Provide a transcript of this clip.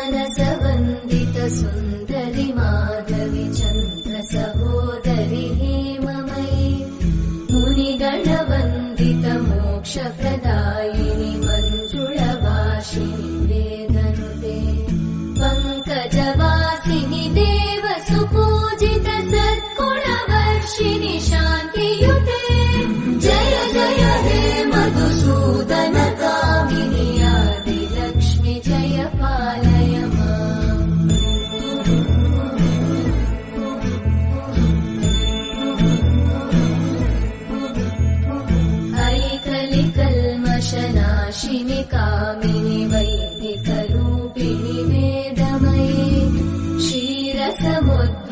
सुमनसवन्दित सुन्दरि माधवि चन्द्र सहोदरि हेममयि मुनिगणवन्दित मोक्षप्रदायिनि मञ्जुळवासिनि निकामिनि वैदिकरूपिणि वेदमये क्षीरसमुद्भवम्